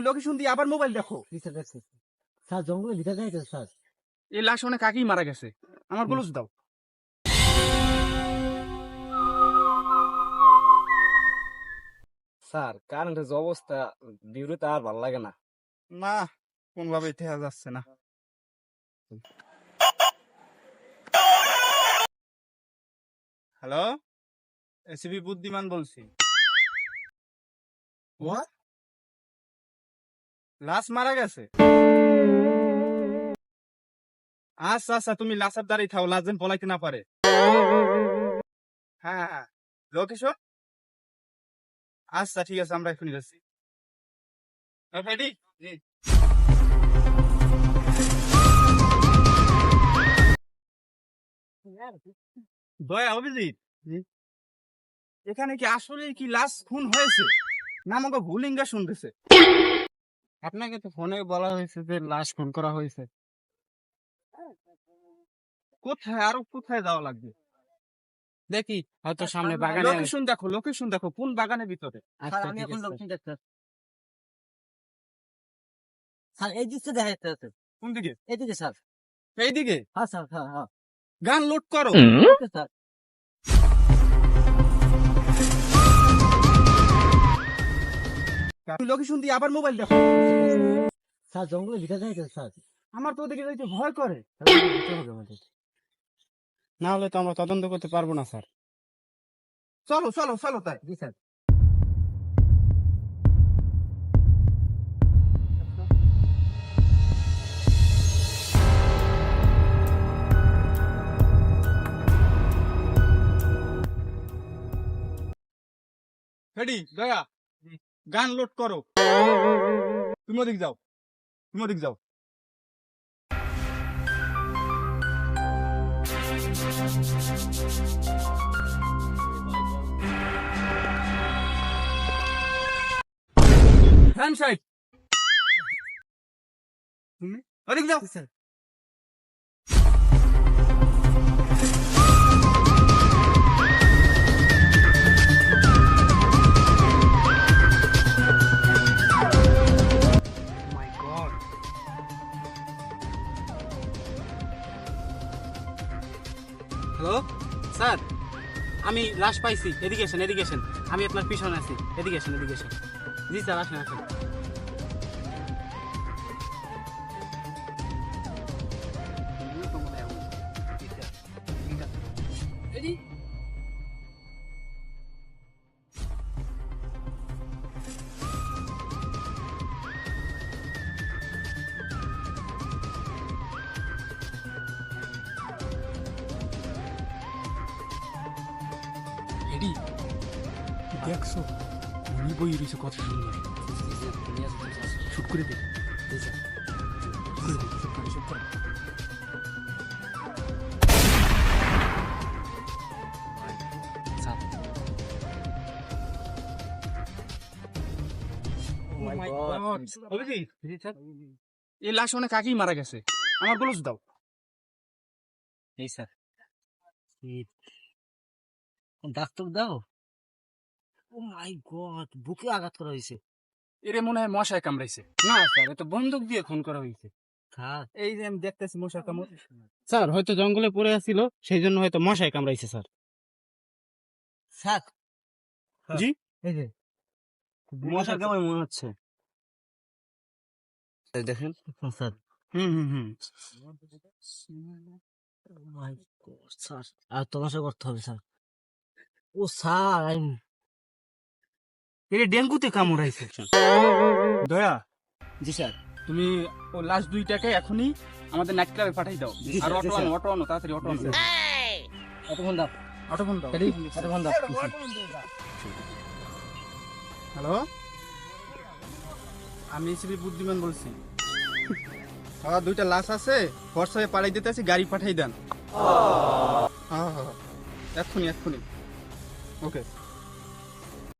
Location দিয়ে আবার mobile দেখো। ভিতরে দেখছি স্যার জঙ্গলের ভিতরে যাইতে স্যার। এই লাশ অনেক আগেই মারা গেছে। আমার গ্লোভস দাও। স্যার কারেন্টের যে অবস্থা বিউরিতে আর ভালো লাগে না। না কোনভাবে দেখা যাচ্ছে না। হ্যালো এসিবি বুদ্ধিমান বলছি। What? লাশ মারা গেছে? আচ্ছা আচ্ছা তুমি লাশের দাঁড়িয়ে থাও, লাশ যেন পলাইতে না পারে। হ্যাঁ হ্যাঁ লোকেশন? আচ্ছা ঠিক আছে, আমরা এখনই যাচ্ছি। রেডি দয়া, অভিজিৎ। এখানে কি আসলে কি লাশ খুন হয়েছে? না আমাকে ভুলিঙ্গা শুনতেছে। আপনাকে তো ফোনে বলা হয়েছে যে লাশ ফোন করা হয়েছে। কোথায় আরও কোথায় যাওয়া লাগবে? দেখি হয়তো সামনে বাগানে লোকেশন দেখো লোকেশন দেখো কোন বাগানের ভিতরে? আচ্ছা আমি এখন লোকেশন দেখতে স্যার এই দৃশ্য দেখা যাচ্ছে কোন দিকে? এইদিকে স্যার। এইদিকে হ্যাঁ স্যার হ্যাঁ হ্যাঁ। গান লোড করো। স্যার। লোকেশন দিয়ে আবার মোবাইল দেখো। স্যার জঙ্গলের ভিতরে যাইতে স্যার? আমার তো ওদিকে যাইতে ভয় করে। না হলে তো আমরা তদন্ত করতে পারব না স্যার। চলো চলো চলো তাই। জি স্যার। রেডি দয়া। গান লোড করো। তুমি ওদিক যাও। তুমি ওদিক যাও। হ্যান্ড সাইড তুমি ওদিক যাও। স্যার। আমি লাশ পাইছি, এদিকে এসেন এদিকে এসেন আমি আপনার পিছনে আছি, এদিকে এসেন এদিকে এসেন জি স্যার, আসেন আসেন। রেডি দেখছ? উনি বই রয়েছে কত সুন্দর শুট করে দে। এই লাশ অনেক আগেই মারা গেছে। আমার গ্লোভস দাও। এই স্যার। ডাক্তার দাও? ও মাই গড বুকে আঘাত করা হয়েছে এরে মনে হয় মশায় কামড়াইছে। না স্যার এটা বন্দুক দিয়ে খুন করা হয়েছে এই যে আমি দেখতেছি মশার কামড়। স্যার হয়তো জঙ্গলে পড়ে আসছিল সেই জন্য হয়তো মশায় কামড়াইছে স্যার। স্যার জি? এই যে। মশার কামড় মনে হচ্ছে। দেখেন। Sir. Hmm hmm hmm. My god sir. আর তোমাশা করতে হবে স্যার। ও স্যার এরে ডেঙ্গুতে কামড়াইছে দয়া জি স্যার। তুমি ও লাশ দুইটাকে এখনই আমাদের নাইট ক্লাবে পাঠাই দাও। আর অটো। আনো অটো আনো তাড়াতাড়ি অটো আনো। কতক্ষণ দাও। অটো ফোন দাও। রেডি কতক্ষণ দাও। হ্যালো? আমি সিবি বুদ্ধিমান বলছি। হ্যাঁ দুইটা লাশ আছে হোয়াটসঅ্যাপে পাঠাই দিতে আছি গাড়ি পাঠাই দেন। হ্যাঁ হ্যাঁ। এক্ষুনি এক্ষুনি। Okay.